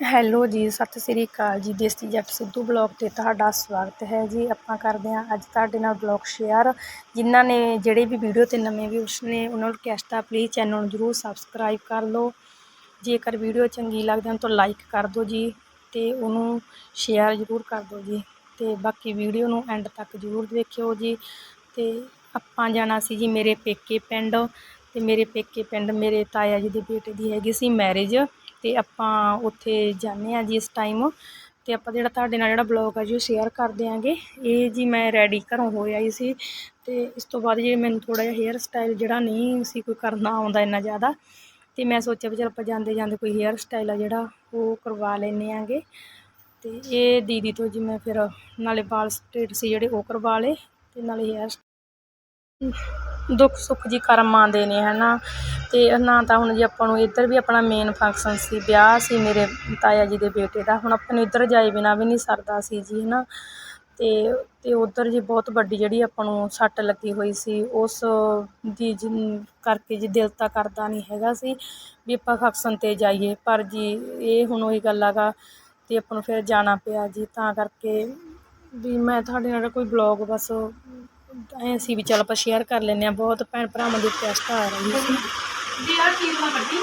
Hello ਜੀ, ਸਤਿ ਸ੍ਰੀ ਅਕਾਲ ਜੀ, ਦੇਸੀ ਜੱਟ ਸਿੱਧੂ ਬਲੌਗ ਤੇ ਤੁਹਾਡਾ ਸਵਾਗਤ ਹੈ ਜੀ। ਆਪਾਂ ਕਰਦੇ ਹਾਂ ਅੱਜ ਤੁਹਾਡੇ ਨਾਲ ਬਲੌਗ ਸ਼ੇਅਰ ਜਿਨ੍ਹਾਂ ਨੇ ਜਿਹੜੇ ਵੀ ਵੀਡੀਓ ਤੇ ਨਵੇਂ ਵਿਊਸ ਨੇ, ਉਹਨਾਂ ਨੂੰ ਰਿਕਵੈਸਟ ਆ ਪਲੀਜ਼ ਚੈਨਲ ਨੂੰ ਜਰੂਰ ਸਬਸਕ੍ਰਾਈਬ ਕਰ ਲਓ। ਜੇਕਰ ਵੀਡੀਓ ਚੰਗੀ ਲੱਗਦੀ ਹੈ ਤਾਂ ਲਾਈਕ ਕਰ ਦਿਓ ਜੀ ਤੇ ਉਹਨੂੰ ਸ਼ੇਅਰ ਜਰੂਰ ਕਰ ਦਿਓ ਜੀ ਤੇ ਬਾਕੀ ਵੀਡੀਓ ਨੂੰ ਐਂਡ ਤੱਕ ਜਰੂਰ ਦੇਖਿਓ ਜੀ। ਤੇ ਆਪਾਂ ਜਾਣਾ ਸੀ ਜੀ ਮੇਰੇ ਪੇਕੇ ਪਿੰਡ ਤੇ ਮੇਰੇ ਪੇਕੇ ਪਿੰਡ ਮੇਰੇ ਤਾਇਆ ਜੀ ਦੇ ਬੇਟੇ ਦੀ ਹੈਗੀ ਸੀ ਮੈਰਿਜ ਤੇ ਆਪਾਂ ਉੱਥੇ ਜਾਂਦੇ ਆ ਜੀ ਇਸ ਟਾਈਮ ਤੇ ਆਪਾਂ ਜਿਹੜਾ ਤੁਹਾਡੇ ਨਾਲ ਜਿਹੜਾ ਬਲੌਗ ਆ ਜੀ ਉਹ ਸ਼ੇਅਰ ਕਰ ਦਿਆਂਗੇ। ਇਹ ਜੀ ਮੈਂ ਰੈਡੀ ਘਰੋਂ ਹੋ ਆਈ ਸੀ ਤੇ ਇਸ ਤੋਂ ਬਾਅਦ ਜੀ ਮੈਨੂੰ ਥੋੜਾ ਜਿਹਾ ਹੇਅਰ ਸਟਾਈਲ ਜਿਹੜਾ ਨਹੀਂ ਸੀ ਕੋਈ ਕਰਨਾ ਆਉਂਦਾ ਇੰਨਾ ਜ਼ਿਆਦਾ। ਤੇ ਮੈਂ ਸੋਚਿਆ ਵੀ ਚਲ ਆਪਾਂ ਜਾਂਦੇ ਜਾਂਦੇ ਕੋਈ ਹੇਅਰ ਸਟਾਈਲ ਆ ਜਿਹੜਾ ਉਹ ਕਰਵਾ ਲੈਨੇ ਆਂਗੇ। ਤੇ ਇਹ ਦੀਦੀ ਤੋਂ ਜੀ ਮੈਂ ਫਿਰ ਨਾਲੇ ਵਾਲ ਸਟ੍ਰੇਟ ਸੀ ਜਿਹੜੇ ਉਹ ਕਰਵਾ ਲਏ ਤੇ ਨਾਲੇ ਹੇਅਰ ਦੁੱਖ ਸੁੱਖ ਜੀ ਕਰਮ ਆਉਂਦੇ ਨੇ ਹੈ ਨਾ ਅਤੇ ਨਾ ਤਾਂ ਹੁਣ ਜੀ ਆਪਾਂ ਨੂੰ ਇੱਧਰ ਵੀ ਆਪਣਾ ਮੇਨ ਫੰਕਸ਼ਨ ਸੀ, ਵਿਆਹ ਸੀ ਮੇਰੇ ਤਾਇਆ ਜੀ ਦੇ ਬੇਟੇ ਦਾ। ਹੁਣ ਆਪਾਂ ਨੂੰ ਇੱਧਰ ਜਾਏ ਬਿਨਾਂ ਵੀ ਨਹੀਂ ਸਰਦਾ ਸੀ ਜੀ, ਹਨਾ? ਤੇ ਅਤੇ ਉੱਧਰ ਜੀ ਬਹੁਤ ਵੱਡੀ ਜਿਹੜੀ ਆਪਾਂ ਨੂੰ ਸੱਟ ਲੱਗੀ ਹੋਈ ਸੀ, ਉਸ ਦੀ ਜਿਨ ਕਰਕੇ ਜੀ ਦਿਲ ਤਾਂ ਕਰਦਾ ਨਹੀਂ ਹੈਗਾ ਸੀ ਵੀ ਆਪਾਂ ਫੰਕਸ਼ਨ 'ਤੇ ਜਾਈਏ। ਪਰ ਜੀ ਇਹ ਹੁਣ ਉਹੀ ਗੱਲ ਹੈਗਾ ਅਤੇ ਆਪਾਂ ਨੂੰ ਫਿਰ ਜਾਣਾ ਪਿਆ ਜੀ। ਤਾਂ ਕਰਕੇ ਵੀ ਮੈਂ ਤੁਹਾਡੇ ਨਾਲ ਕੋਈ ਬਲੌਗ ਬਸ ਐਂ ਸੀ ਵੀ ਚੱਲ ਆਪਾਂ ਸ਼ੇਅਰ ਕਰ ਲੈਂਦੇ ਆ ਬਹੁਤ ਭੈਣ ਭਰਾਵਾਂ ਦੀ ਰਿਕਵੈਸਟ ਆ ਰਹੀ ਸੀ। ਜੀ ਯਾਰ ਚੀਜ਼ ਨਾ ਕੱਢੀ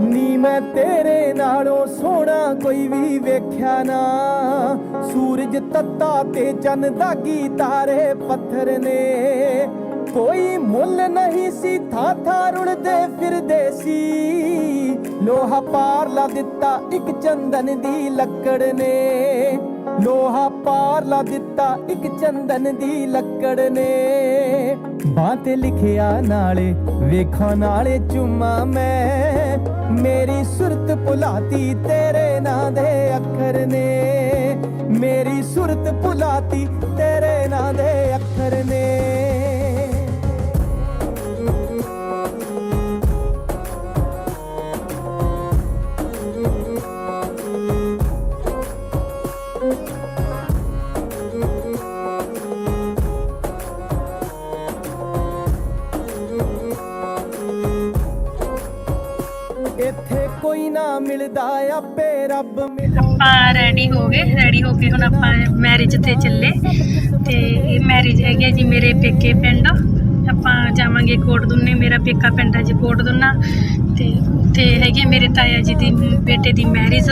ਨੀ ਮੈਂ ਤੇਰੇ ਨਾਲੋਂ ਸੋਹਣਾ ਕੋਈ ਵੀ ਵੇਖਿਆ ਨਾ। ਸੂਰਜ ਤੱਤਾ ਤੇ ਚੰਨ ਦਾਗੀ ਤਾਰੇ ਪੱਥਰ ਨੇ। ਕੋਈ ਮੁੱਲ ਨਹੀਂ ਸੀ, ਥਾਂ ਥਾਂ ਰੁਲਦੇ ਫਿਰਦੇ ਸੀ। ਲੋਹਾ ਪਾਰ ਲਾ ਦਿੱਤਾ ਇੱਕ ਚੰਦਨ ਦੀ ਲੱਕੜ ਨੇ। ਲੋਹਾ ਪਾਰ ਲਾ ਦਿੱਤਾ ਇੱਕ ਚੰਦਨ ਦੀ ਲੱਕੜ ਨੇ। ਬਾਂਹ ਤੇ ਲਿਖਿਆ ਨਾਲੇ, ਵੇਖਾਂ ਨਾਲੇ ਚੁੰਮਾ ਮੈਂ। ਮੇਰੀ ਸੁਰਤ ਭੁਲਾਤੀ ਤੇਰੇ ਨਾਂ ਦੇ ਅੱਖਰ ਨੇ। ਮੇਰੀ ਸੁਰਤ ਭੁਲਾਤੀ ਤੇਰੇ ਨਾਂ ਦੇ ਅੱਖਰ ਨੇ। ਇੱਥੇ ਨਾ ਮਿਲਦਾ ਆਪੇ ਰੱਬ ਆਪਾਂ ਰੈਡੀ ਹੋ ਗਏ ਰੈਡੀ ਹੋ ਕੇ ਹੁਣ ਆਪਾਂ ਮੈਰਿਜ ਤੇ ਚੱਲੇ। ਤੇ ਇਹ ਮੈਰਿਜ ਹੈਗੀ ਹੈ ਜੀ ਮੇਰੇ ਪੇਕੇ ਪਿੰਡ। ਆਪਾਂ ਜਾਵਾਂਗੇ ਕੋਟਦੁੰਨੇ, ਮੇਰਾ ਪੇਕਾ ਪਿੰਡ ਹੈ ਜੀ ਕੋਟਦੁੰਨਾ। ਤੇ ਉੱਥੇ ਹੈਗੀ ਮੇਰੇ ਤਾਇਆ ਜੀ ਦੀ ਬੇਟੇ ਦੀ ਮੈਰਿਜ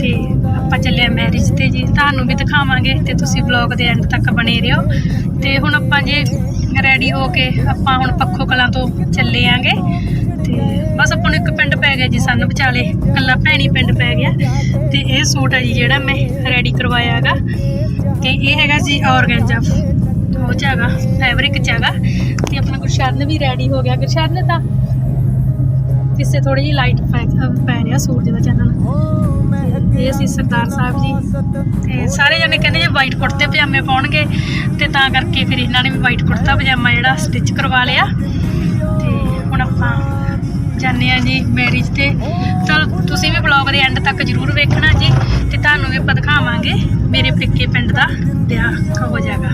ਤੇ ਆਪਾਂ ਚੱਲੇ ਮੈਰਿਜ ਤੇ ਜੀ। ਤੁਹਾਨੂੰ ਵੀ ਦਿਖਾਵਾਂਗੇ ਤੇ ਤੁਸੀਂ ਵਲੌਗ ਦੇ ਐਂਡ ਤੱਕ ਬਣੇ ਰਹੋ। ਤੇ ਹੁਣ ਆਪਾਂ ਜੇ ਰੈਡੀ ਹੋ ਕੇ ਆਪਾਂ ਹੁਣ ਪੱਖੋ ਕਲਾਂ ਤੋਂ ਚੱਲੇ ਆਂਗੇ। ਤੇ ਬਸ ਆਪਾਂ ਨੂੰ ਇੱਕ ਪਿੰਡ ਪੈ ਗਿਆ ਜੀ, ਸਾਨੂੰ ਵਿਚਾਲੇ ਕੱਲਾ ਭੈਣੀ ਪਿੰਡ ਪੈ ਗਿਆ। ਤੇ ਇਹ ਸੂਟ ਹੈ ਜੀ ਜਿਹੜਾ ਮੈਂ ਰੈਡੀ ਕਰਵਾਇਆ ਹੈਗਾ। ਤੇ ਇਹ ਹੈਗਾ ਜੀ ਔਰਗੈਂਜਾ। ਉਹ ਚ ਹੈਗਾ ਫੈਬਰਿਕ ਚ ਹੈਗਾ। ਤੇ ਆਪਣਾ ਗੁਰਸ਼ਰਨ ਵੀ ਰੈਡੀ ਹੋ ਗਿਆ। ਗੁਰਸ਼ਰਨ ਤਾਂ ਕਿਸੇ ਥੋੜੀ ਜਿਹੀ ਲਾਈਟ ਪੈ ਰਿਹਾ ਸੂਰਜ ਦਾ ਚਾਨਣ। ਇਹ ਸੀ ਸਰਦਾਰ ਸਾਹਿਬ ਜੀ। ਤੇ ਸਾਰੇ ਜਣੇ ਕਹਿੰਦੇ ਜੇ ਵਾਈਟ ਕੁੜਤੇ ਪਜਾਮੇ ਪਾਉਣਗੇ, ਤੇ ਤਾਂ ਕਰਕੇ ਫਿਰ ਇਹਨਾਂ ਨੇ ਵੀ ਵਾਈਟ ਕੁੜਤਾ ਪਜਾਮਾ ਜਿਹੜਾ ਸਟਿਚ ਕਰਵਾ ਲਿਆ। ਤੇ ਹੁਣ ਆਪਾਂ ਜਾਂਦੇ ਆ ਜੀ ਮੈਰਿਜ ਤੇ। ਚਲੋ ਤੁਸੀਂ ਵੀ ਬਲੌਗ ਦੇ ਐਂਡ ਤੱਕ ਜਰੂਰ ਵੇਖਣਾ ਜੀ ਤੇ ਤੁਹਾਨੂੰ ਵੀ ਆਪਾਂ ਦਿਖਾਵਾਂਗੇ ਮੇਰੇ ਪੇਕੇ ਪਿੰਡ ਦਾ ਵਿਆਹ ਹੋ ਜਾਏਗਾ।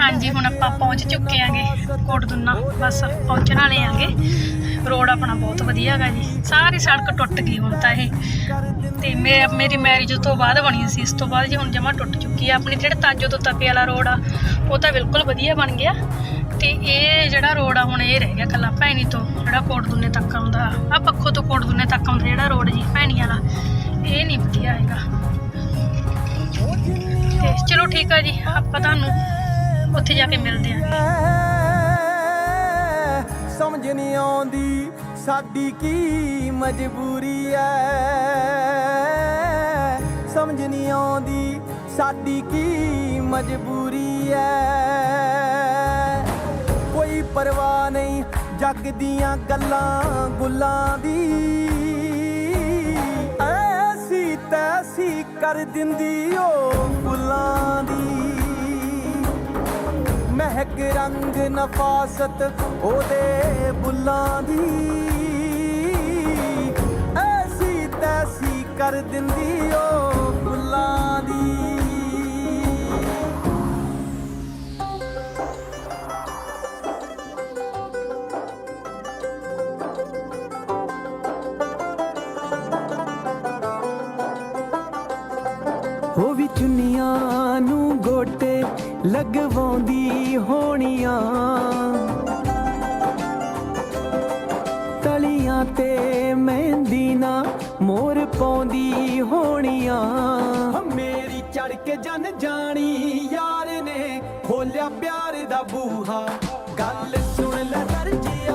ਹਾਂਜੀ, ਹੁਣ ਆਪਾਂ ਪਹੁੰਚ ਚੁੱਕੇ ਆਂਗੇ ਕੋਟਦੁੰਨਾ ਬਸ ਪਹੁੰਚਣ ਵਾਲੇ ਆਂਗੇ। ਰੋਡ ਆਪਣਾ ਬਹੁਤ ਵਧੀਆ ਹੈਗਾ ਜੀ। ਸਾਰੀ ਸੜਕ ਟੁੱਟ ਗਈ ਹੁਣ ਤਾਂ ਇਹ। ਤੇ ਮੇ ਮੇਰੀ ਮੈਰਿਜ ਤੋਂ ਬਾਅਦ ਬਣੀ ਸੀ, ਇਸ ਤੋਂ ਬਾਅਦ ਜੀ ਹੁਣ ਜਮਾ ਟੁੱਟ ਚੁੱਕੀ ਆ। ਆਪਣੀ ਜਿਹੜੇ ਤਾਜੋ ਤੋਂ ਤਪੇ ਵਾਲਾ ਰੋਡ ਆ, ਉਹ ਤਾਂ ਬਿਲਕੁਲ ਵਧੀਆ ਬਣ ਗਿਆ। ਤੇ ਇਹ ਜਿਹੜਾ ਰੋਡ ਆ, ਹੁਣ ਇਹ ਰਹਿ ਗਿਆ ਕੱਲਾ ਭੈਣੀ ਤੋਂ, ਜਿਹੜਾ ਕੋਟ ਕੋਟਦੁੰਨੇ ਤੱਕ ਆਉਂਦਾ। ਆ ਪੱਖੋ ਤੋਂ ਕੋਟ ਕੋਟਦੁੰਨੇ ਤੱਕ ਆਉਂਦਾ ਜਿਹੜਾ ਰੋਡ ਜੀ, ਭੈਣੀ ਵਾਲਾ। ਇਹ ਨਹੀਂ ਵਧੀਆ ਹੈਗਾ। ਤੇ ਚਲੋ ਠੀਕ ਆ ਜੀ, ਆਪਾਂ ਤੁਹਾਨੂੰ ਉੱਥੇ ਜਾ ਕੇ ਮਿਲਦੇ ਆਂ। ਸਮਝ ਨਹੀਂ ਆਉਂਦੀ ਸਾਡੀ ਕੀ ਮਜਬੂਰੀ ਐ। ਸਮਝ ਨਹੀਂ ਆਉਂਦੀ ਸਾਡੀ ਕੀ ਮਜਬੂਰੀ ਐ। ਪਰਵਾਹ ਨਹੀਂ, ਜੱਗ ਦੀਆਂ ਗੱਲਾਂ ਗੁੱਲਾਂ ਦੀ। ਐਸੀ ਤੈਸੀ ਕਰ ਦਿੰਦੀ ਓ ਫੁੱਲਾਂ ਦੀ। ਮਹਿਕ ਰੰਗ ਨਫਾਸਤ ਉਹਦੇ ਬੁੱਲਾਂ ਦੀ। ਐਸੀ ਤੈਸੀ ਕਰ ਦਿੰਦੀ ਓ ਫੁੱਲਾਂ ਦੀ। ਲਗਵਾਉਂਦੀ ਹੋਣੀਆਂ। ਤਲੀਆਂ ਤੇ ਮਹਿੰਦੀ ਨਾ ਮੋਰ ਪਾਉਂਦੀ ਹੋਣੀਆਂ। ਮੇਰੀ ਚੜ ਕੇ ਜਨ ਜਾਣੀ ਯਾਰ ਨੇ, ਖੋਲਿਆ ਪਿਆਰ ਦਾ ਬੂਹਾ। ਗੱਲ ਸੁਣ ਲੈ ਦਰਜੀ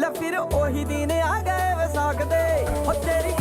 ਲੈ ਫਿਰ ਉਹੀ ਦਿਨ ਆ ਗਏ ਵਿਸਾਖ ਦੇ। ਉਹ ਤੇਰੀ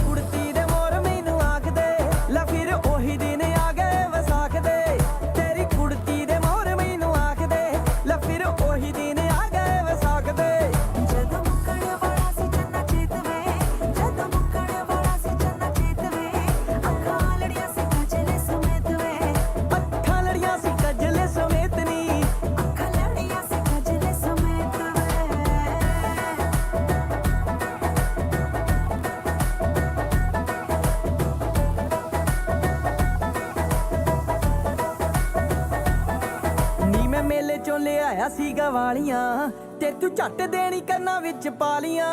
ਲਿਆਇਆ ਸੀਗਾ ਵਾਲੀਆਂ ਤੇ ਤੂੰ ਝੱਟ ਦੇਣੀ ਕੰਨਾਂ ਵਿੱਚ ਪਾਲੀਆਂ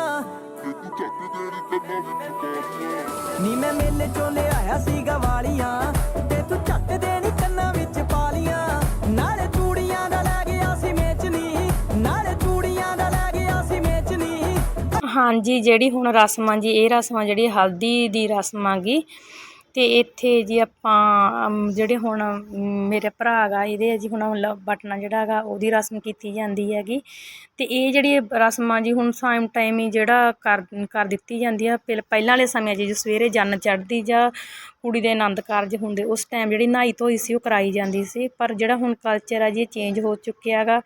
ਨੀ ਮੈਂ ਮੇਲੇ ਚੋਂ ਲਿਆਇਆ ਸੀਗਾ ਵਾਲੀਆਂ ਤੇ ਤੂੰ ਝੱਟ ਦੇਣੀ ਕੰਨਾਂ ਵਿੱਚ ਪਾਲੀਆਂ ਨਾਲੇ ਚੂੜੀਆਂ ਦਾ ਲੈ ਗਿਆ ਸੀ ਮੇਚਨੀ ਨਾਲੇ ਚੂੜੀਆਂ ਦਾ ਲੈ ਗਿਆ ਸੀ ਮੇਚਨੀ। ਹਾਂਜੀ ਜਿਹੜੀ ਹੁਣ ਰਸਮ ਜੀ ਇਹ ਰਸਮ ਜਿਹੜੀ ਹਲਦੀ ਦੀ ਰਸਮ ਆ ਅਤੇ ਇੱਥੇ ਜੀ ਆਪਾਂ ਜਿਹੜੇ ਹੁਣ ਅਮ, ਮੇਰੇ ਭਰਾ ਹੈਗਾ ਇਹਦੇ ਜੀ ਹੁਣ ਲ- ਬਟਨਾ ਜਿਹੜਾ ਹੈਗਾ ਉਹਦੀ ਰਸਮ ਕੀਤੀ ਜਾਂਦੀ ਹੈਗੀ। ਅਤੇ ਇਹ ਜਿਹੜੀ ਰਸਮ ਆ ਜੀ ਹੁਣ ਸਾਈਮ ਟਾਈਮ ਹੀ ਜਿਹੜਾ ਕਰ ਕਰ ਦਿੱਤੀ ਜਾਂਦੀ ਆ। ਪਹਿਲ- ਪਹਿਲਾਂ ਵਾਲੇ ਸਮੇਂ 'ਚ ਜੀ ਸਵੇਰੇ ਜੰਨ ਚੜ੍ਹਦੀ ਜਾਂ ਕੁੜੀ ਦੇ ਆਨੰਦ ਕਾਰਜ ਹੁੰਦੇ ਉਸ ਟਾਈਮ ਜਿਹੜੀ ਨਹਾਈ ਧੋਈ ਸੀ ਉਹ ਕਰਾਈ ਜਾਂਦੀ ਸੀ। ਪਰ ਜਿਹੜਾ ਹੁਣ ਕਲਚਰ ਆ ਜੀ ਇਹ ਚੇਂਜ ਹੋ ਚੁੱਕਿਆ ਹੈਗਾ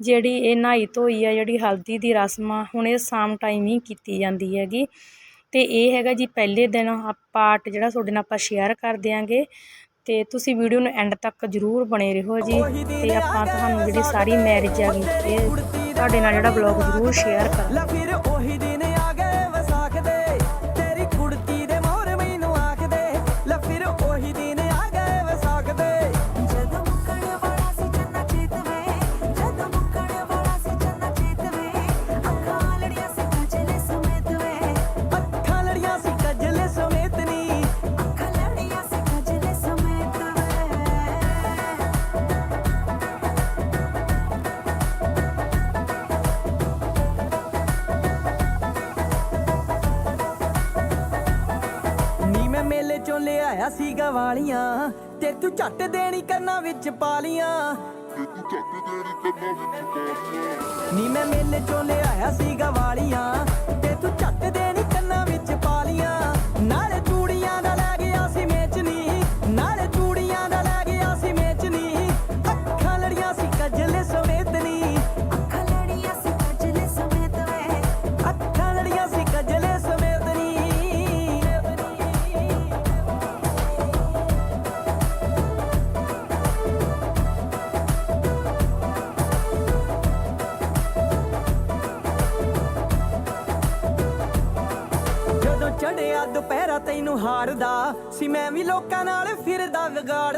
ਜਿਹੜੀ ਇਹ ਨਹਾਈ ਧੋਈ ਆ ਜਿਹੜੀ ਹਲਦੀ ਦੀ ਰਸਮ ਆ ਹੁਣ ਇਹ ਸ਼ਾਮ ਟਾਈਮ ਹੀ ਕੀਤੀ ਜਾਂਦੀ ਹੈਗੀ। ਅਤੇ ਇਹ ਹੈਗਾ ਜੀ ਪਹਿਲੇ ਦਿਨ ਆ ਪਾਰਟ ਜਿਹੜਾ ਤੁਹਾਡੇ ਨਾਲ ਆਪਾਂ ਸ਼ੇਅਰ ਕਰ ਦਿਆਂਗੇ ਅਤੇ ਤੁਸੀਂ ਵੀਡੀਓ ਨੂੰ ਐਂਡ ਤੱਕ ਜ਼ਰੂਰ ਬਣੇ ਰਹੋ ਜੀ ਅਤੇ ਆਪਾਂ ਤੁਹਾਨੂੰ ਜਿਹੜੀ ਸਾਰੀ ਮੈਰਿਜ ਆ ਗਈ, ਇਹ ਤੁਹਾਡੇ ਨਾਲ ਜਿਹੜਾ ਬਲੌਗ ਜ਼ਰੂਰ ਸ਼ੇਅਰ ਕਰਾਂਗੇ। ਚੋਂ ਲਿਆਇਆ ਸੀਗਾ ਵਾਲੀਆਂ ਤੇ ਤੂੰ ਝੱਟ ਦੇਣੀ ਕੰਨਾਂ ਵਿੱਚ ਪਾਲੀਆਂ ਨੀ ਮੈਂ ਮੇਲੇ ਚੋਂ ਲਿਆਇਆ ਸੀਗਾ ਵਾਲੀਆਂ ਤੇ ਤੂੰ ਝੱਟ ਦੇਣੀ ਕੰਨਾਂ ਵਿੱਚ ਸੀ ਮੈਂ ਵੀ ਲੋਕਾਂ ਨਾਲ ਫਿਰਦਾ ਵਿਗਾੜ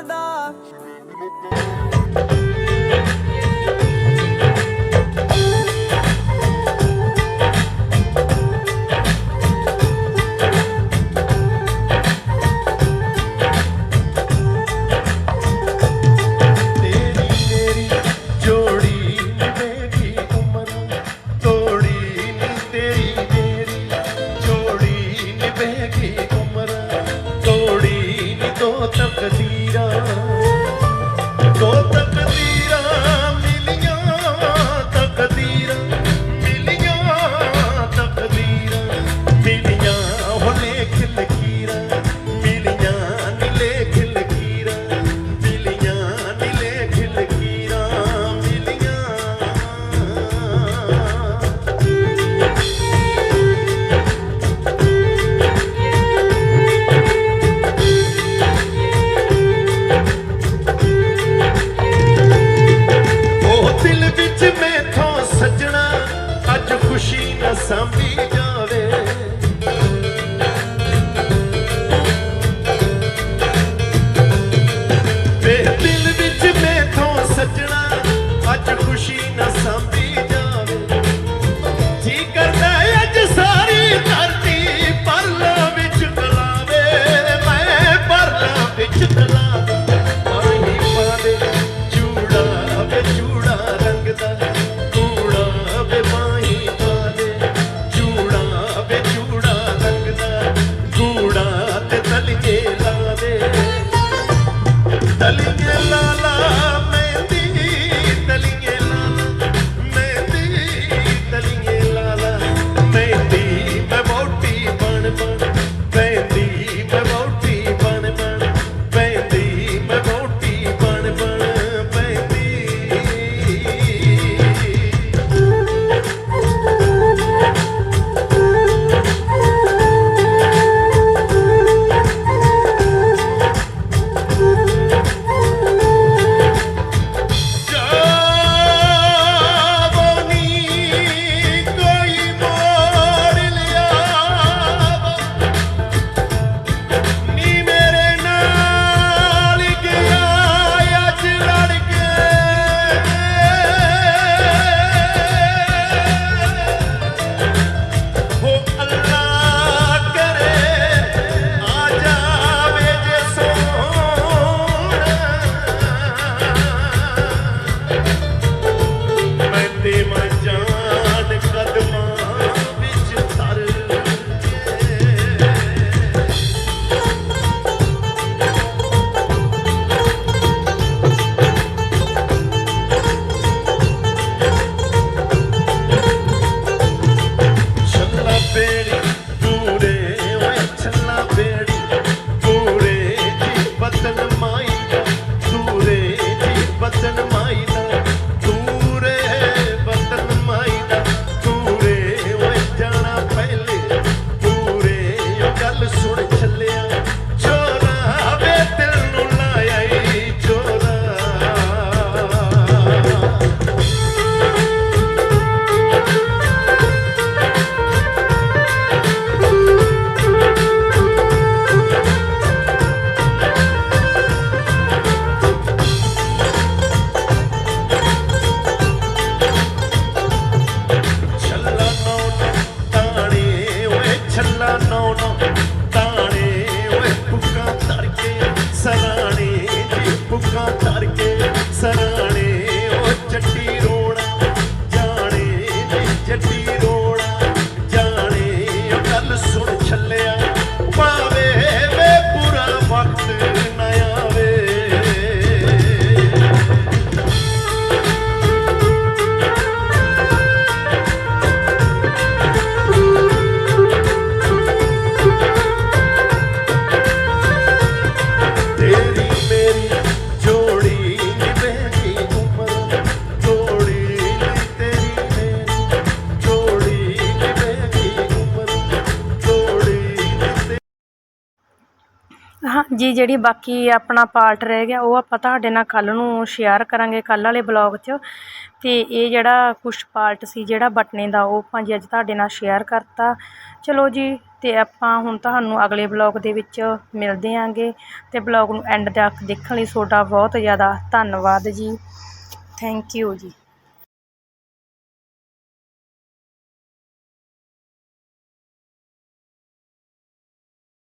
ਹਾਂਜੀ ਜਿਹੜੀ ਬਾਕੀ ਆਪਣਾ ਪਾਰਟ ਰਹਿ ਗਿਆ, ਉਹ ਆਪਾਂ ਤੁਹਾਡੇ ਨਾਲ ਕੱਲ ਨੂੰ ਸ਼ੇਅਰ ਕਰਾਂਗੇ ਕੱਲ ਵਾਲੇ ਬਲੌਗ 'ਚ। ਤੇ ਇਹ ਜਿਹੜਾ ਕੁਝ ਪਾਰਟ ਸੀ, ਜਿਹੜਾ ਬਟਨੇ ਦਾ, ਉਹ ਆਪਾਂ ਜੀ ਅੱਜ ਤੁਹਾਡੇ ਨਾਲ ਸ਼ੇਅਰ ਕਰਤਾ। ਚਲੋ ਜੀ, ਤੇ ਆਪਾਂ ਹੁਣ ਤੁਹਾਨੂੰ ਅਗਲੇ ਬਲੌਗ ਦੇ ਵਿੱਚ ਮਿਲਦੇ ਆਂਗੇ। ਤੇ ਬਲੌਗ ਨੂੰ ਐਂਡ ਤੱਕ ਦੇਖਣ ਲਈ ਤੁਹਾਡਾ ਬਹੁਤ ਜ਼ਿਆਦਾ ਧੰਨਵਾਦ ਜੀ। ਥੈਂਕ ਯੂ ਜੀ।